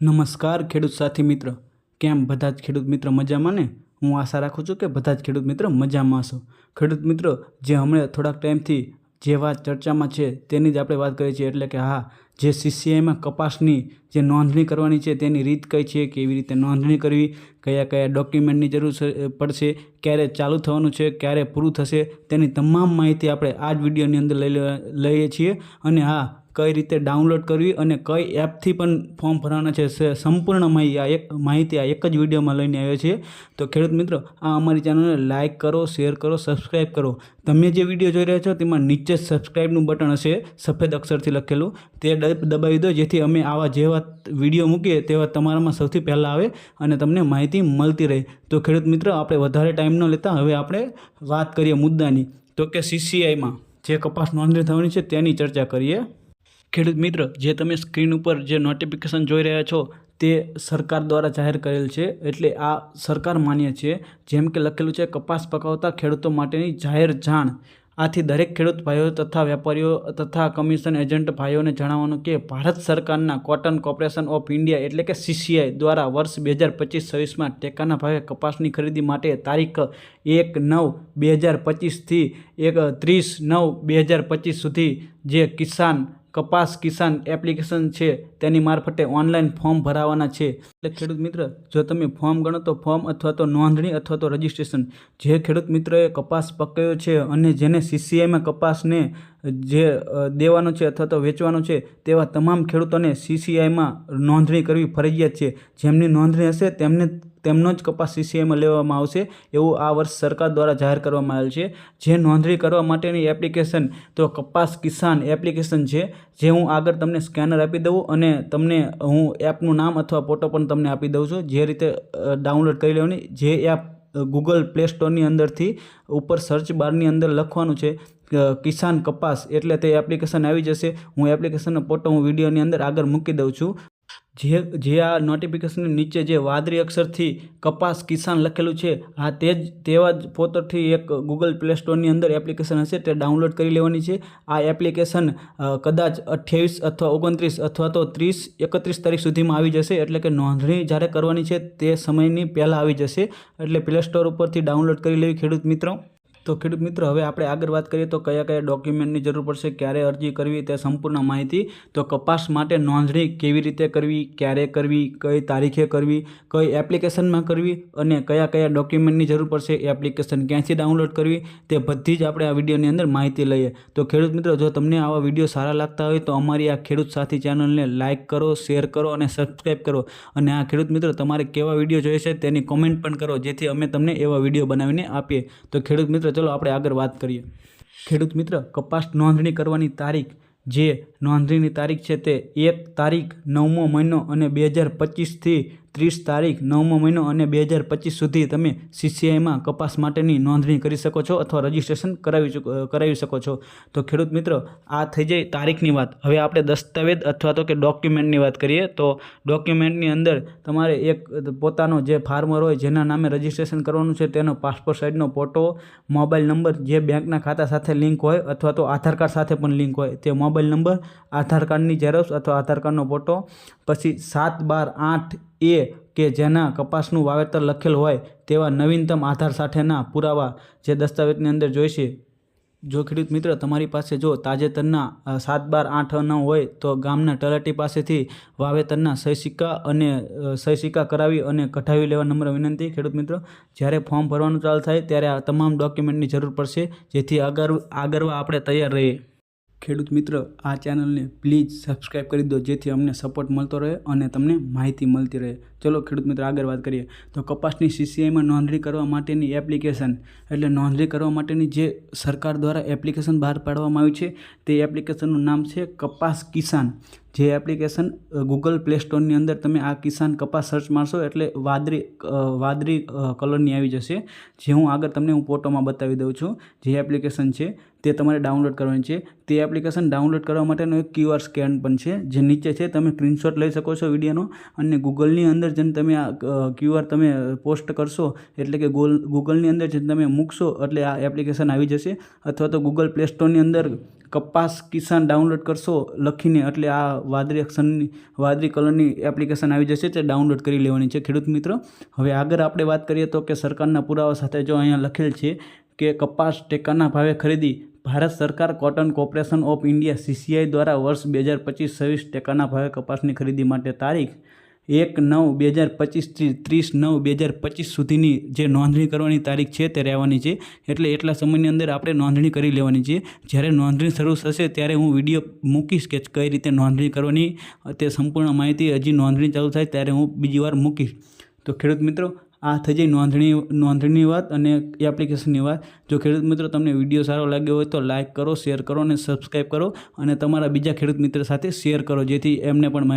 નમસ્કાર ખેડૂત સાથી મિત્ર. કેમ બધા જ ખેડૂત મિત્ર મજામાં ને? હું આશા રાખું છું કે બધા જ ખેડૂત મિત્ર મજામાં હશો. ખેડૂત મિત્રો, જે હમણાં થોડાક ટાઈમથી જે વાત ચર્ચામાં છે તેની જ આપણે વાત કરીએ છીએ. એટલે કે હા, જે સીસીઆઈમાં કપાસની જે નોંધણી કરવાની છે તેની રીત કઈ છે, કેવી રીતે નોંધણી કરવી, કયા કયા ડોક્યુમેન્ટની જરૂર પડશે, ક્યારે ચાલુ થવાનું છે, ક્યારે પૂરું થશે, તેની તમામ માહિતી આપણે આ જ વિડીયોની અંદર લઈ લઈએ છીએ. અને હા કઈ રીતે ડાઉનલોડ કરવી અને કઈ એપથી પણ ફોર્મ ભરવાના છે સંપૂર્ણ માહિતી આ એક માહિતી આ એક જ વિડીયોમાં લઈને આવ્યા છે. તો ખેડૂત મિત્રો, આ અમારી ચેનલને લાઇક કરો શેર કરો સબસ્ક્રાઈબ કરો. તમે જે વીડિયો જોઈ રહ્યા છો તેમાં નીચે સબસ્ક્રાઈબનું બટન હશે, સફેદ અક્ષરથી લખેલું. તે દબાવી દો, જેથી અમે આવા જેવા વીડિયો મૂકીએ તેવા તમારામાં સૌથી પહેલાં આવે અને તમને માહિતી મળતી રહે. તો ખેડૂત મિત્રો, આપણે વધારે ટાઈમ ન લેતા, હવે આપણે વાત કરીએ મુદ્દાની. તો કે સીસીઆઈમાં જે કપાસ નોંધણી થવાની છે તેની ચર્ચા કરીએ. ખેડૂત મિત્ર, જે તમે સ્ક્રીન ઉપર જે નોટિફિકેશન જોઈ રહ્યા છો, તે સરકાર દ્વારા જાહેર કરેલ છે. એટલે આ સરકાર માન્ય છે. જેમ કે લખેલું છે, કપાસ પકાવતા ખેડૂતો માટેની જાહેર જાણ. આથી દરેક ખેડૂત ભાઈઓ તથા વેપારીઓ તથા કમિશન એજન્ટ ભાઈઓને જણાવવાનું કે, ભારત સરકારના કોટન કોર્પોરેશન ઓફ ઇન્ડિયા એટલે કે સીસીઆઈ દ્વારા વર્ષ બે હજાર પચીસ છવ્વીસમાં ટેકાના ભાવે કપાસની ખરીદી માટે તારીખ એક નવ બે હજાર પચીસથી એક ત્રીસ નવ બે હજાર પચીસ સુધી જે કિસાન કપાસ કિસાન એપ્લિકેશન છે, તેની મારફતે ઓનલાઈન ફોર્મ ભરાવાના છે. એટલે ખેડૂત મિત્ર, જો તમે ફોર્મ ગણો તો ફોર્મ અથવા તો નોંધણી અથવા તો રજિસ્ટ્રેશન. જે ખેડૂત મિત્રએ કપાસ પકવ્યો છે અને જેને સીસીઆઈમાં કપાસને જે દેવાનો છે અથવા તો વેચવાનો છે, તેવા તમામ ખેડૂતોને સીસીઆઈમાં નોંધણી કરવી ફરજિયાત છે. જેમની નોંધણી હશે તેમને તેમનો જ કપાસ સીસીઆઈમાં લેવામાં આવશે એવું આ વર્ષ સરકાર દ્વારા જાહેર કરવામાં આવેલ છે. જે નોંધણી કરવા માટેની એપ્લિકેશન તો કપાસ કિસાન એપ્લિકેશન છે, જે હું આગળ તમને સ્કેનર આપી દઉં અને તમને હું એપનું નામ અથવા ફોટો પણ તમને આપી દઉં છું. જે રીતે ડાઉનલોડ કરી લેવાની, જે એપ ગૂગલ પ્લે સ્ટોરની અંદરથી ઉપર સર્ચ બારની અંદર લખવાનું છે કિસાન કપાસ. એટલે તે એપ્લિકેશન આવી જશે. હું એપ્લિકેશનનો ફોટો હું વિડીયોની અંદર આગળ મૂકી દઉં છું. જે જે આ નોટિફિકેશનની નીચે જે વાદળી અક્ષરથી કપાસ કિસાન લખેલું છે, આ તે જ, તેવા જ પોતરથી એક ગૂગલ પ્લે સ્ટોરની અંદર એપ્લિકેશન હશે, તે ડાઉનલોડ કરી લેવાની છે. આ એપ્લિકેશન કદાચ અઠ્યાવીસ અથવા ઓગણત્રીસ અથવા તો ત્રીસ, એકત્રીસ તારીખ સુધીમાં આવી જશે, એટલે કે નોંધણી જ્યારે કરવાની છે તે સમયની પહેલાં આવી જશે. એટલે પ્લે સ્ટોર ઉપરથી ડાઉનલોડ કરી લેવી ખેડૂત મિત્રો. તો ખેડૂત મિત્રો, હવે આપણે આગળ વાત કરીએ તો કયા કયા ડોક્યુમેન્ટની જરૂર પડશે, ક્યારે અરજી કરવી, તે સંપૂર્ણ માહિતી તો કપાસ માટે નોંધણી કેવી રીતે કરવી, ક્યારે કરવી, કઈ તારીખે કરવી, કઈ એપ્લિકેશનમાં કરવી અને કયા કયા ડોક્યુમેન્ટની જરૂર પડશે એપ્લિકેશન ક્યાંથી ડાઉનલોડ કરવી, તે બધી જ આપણે આ વિડીયોની અંદર માહિતી લઈએ. તો ખેડૂત મિત્રો, જો તમને આવા વીડિયો સારા લાગતા હોય તો અમારી આ ખેડૂત સાથી ચેનલને લાઇક કરો શેર કરો અને સબસ્ક્રાઈબ કરો. અને આ ખેડૂત મિત્રો, તમારે કેવા વીડિયો જોઈએ છે તેની કોમેન્ટ પણ કરો, જેથી અમે તમને એવા વીડિયો બનાવીને આપીએ. તો ખેડૂત મિત્રો ચલો આપણે આગળ વાત કરીએ. ખેડૂત મિત્ર, કપાસ નોંધણી કરવાની તારીખ જે નોંધણીની તારીખ છે તે એક તારીખ નવમો મહિનો અને બે હજાર પચીસથી ત્રીસ તારીખ નવમો મહિનો અને બે હજાર પચીસ સુધી તમે સીસીઆઈમાં કપાસ માટેની નોંધણી કરી શકો છો અથવા રજિસ્ટ્રેશન કરાવી કરાવી શકો છો. તો ખેડૂત મિત્રો, આ થઈ જાય તારીખની વાત. હવે આપણે દસ્તાવેજ અથવા તો કે ડોક્યુમેન્ટની વાત કરીએ. તો ડોક્યુમેન્ટની અંદર તમારે એક પોતાનો જે ફાર્મર હોય જેના નામે રજિસ્ટ્રેશન કરવાનું છે તેનો પાસપોર્ટ સાઇઝનો ફોટો, મોબાઈલ નંબર, જે બેંકના ખાતા સાથે લિંક હોય અથવા તો આધાર કાર્ડ સાથે પણ લિંક હોય. તે મોબાઈલ નંબર, આધાર કાર્ડની ઝેરોક્ષ અથવા આધાર કાર્ડનો ફોટો, પછી સાત બાર આઠ એ કે જેના કપાસનું વાવેતર લખેલ હોય તેવા નવીનતમ આધાર સાથેના પુરાવા જે દસ્તાવેજની અંદર જોઈશે જો ખેડૂત મિત્ર, તમારી પાસે જો તાજેતરના સાત બાર આઠ ન હોય તો ગામના તલાટી પાસેથી વાવેતરના સહી સિક્કા અને સહી સિક્કા કરાવી અને કઢાવી લેવા નમ્ર વિનંતી. ખેડૂત મિત્રો, જ્યારે ફોર્મ ભરવાનું ચાલુ થાય ત્યારે આ તમામ ડોક્યુમેન્ટની જરૂર પડશે, જેથી આગળ આગળ આપણે તૈયાર રહીએ. ખેડૂત મિત્ર, આ ચેનલને પ્લીઝ સબસ્ક્રાઈબ કરી દો, જેથી અમને સપોર્ટ મળતો રહે અને તમને માહિતી મળતી રહે. ચલો ખેડૂત મિત્ર, આગળ વાત કરીએ. તો કપાસની સીસીઆઈમાં નોંધણી કરવા માટેની એપ્લિકેશન એટલે નોંધણી કરવા માટેની જે સરકાર દ્વારા એપ્લિકેશન બહાર પાડવામાં આવી છે, તે એપ્લિકેશનનું નામ છે કપાસ કિસાન. જે એપ્લિકેશન ગૂગલ પ્લે સ્ટોરની અંદર તમે આ કિસાન કપાસ સર્ચ મારશો એટલે વાદળી વાદળી કલરની આવી જશે. જે હું આગળ તમને હું ફોટોમાં બતાવી દઉં છું, જે એપ્લિકેશન છે, તે તમારે ડાઉનલોડ કરવાની છે. તે એપ્લિકેશન ડાઉનલોડ કરવા માટેનો એક ક્યુઆર સ્કેન પણ છે, જે નીચે છે, તમે સ્ક્રીનશોટ લઈ શકો છો વિડીયોનો. અને ગૂગલની અંદર જેને તમે આ ક્યુઆર તમે પોસ્ટ કરશો, એટલે કે ગૂગલ ગૂગલની અંદર જેમ તમે મૂકશો, એટલે આ એપ્લિકેશન આવી જશે. અથવા તો ગૂગલ પ્લે સ્ટોરની અંદર કપાસ કિસાન ડાઉનલોડ કરશો લખીને એટલે આ વાદળી અક્ષરની, વાદળી કલરની એપ્લિકેશન આવી જશે તે ડાઉનલોડ કરી લેવાની છે ખેડૂત મિત્રો. હવે આગળ આપણે વાત કરીએ તો કે સરકારના પુરાવા સાથે જો અહીંયા લખેલ છે કે કપાસ ટેકાના ભાવે ખરીદી, ભારત સરકાર cotton corporation of India CCI દ્વારા વર્ષ બે હજાર પચીસ છવ્વીસ ટેકાના ભાવે કપાસની ખરીદી માટે તારીખ એક નવ બે હજાર પચીસથી ત્રીસ નવ બે હજાર પચીસ સુધીની જે નોંધણી કરવાની તારીખ છે તે રહેવાની છે. એટલે એટલા સમયની અંદર આપણે નોંધણી કરી લેવાની છે. જ્યારે નોંધણી શરૂ થશે ત્યારે હું વીડિયો મૂકીશ કે કઈ રીતે નોંધણી કરવાની, તે સંપૂર્ણ માહિતી હજી નોંધણી ચાલુ થાય ત્યારે હું બીજી વાર મૂકીશ. તો ખેડૂત મિત્રો, આ થઈ જઈ નોંધણી, નોંધણીની વાત અને એપ્લિકેશનની વાત. જો ખેડૂત મિત્રો તમને વીડિયો સારો લાગ્યો હોય તો લાઇક કરો શેર કરો અને સબસ્ક્રાઈબ કરો અને તમારા બીજા ખેડૂત મિત્ર સાથે શેર કરો, જેથી એમને પણ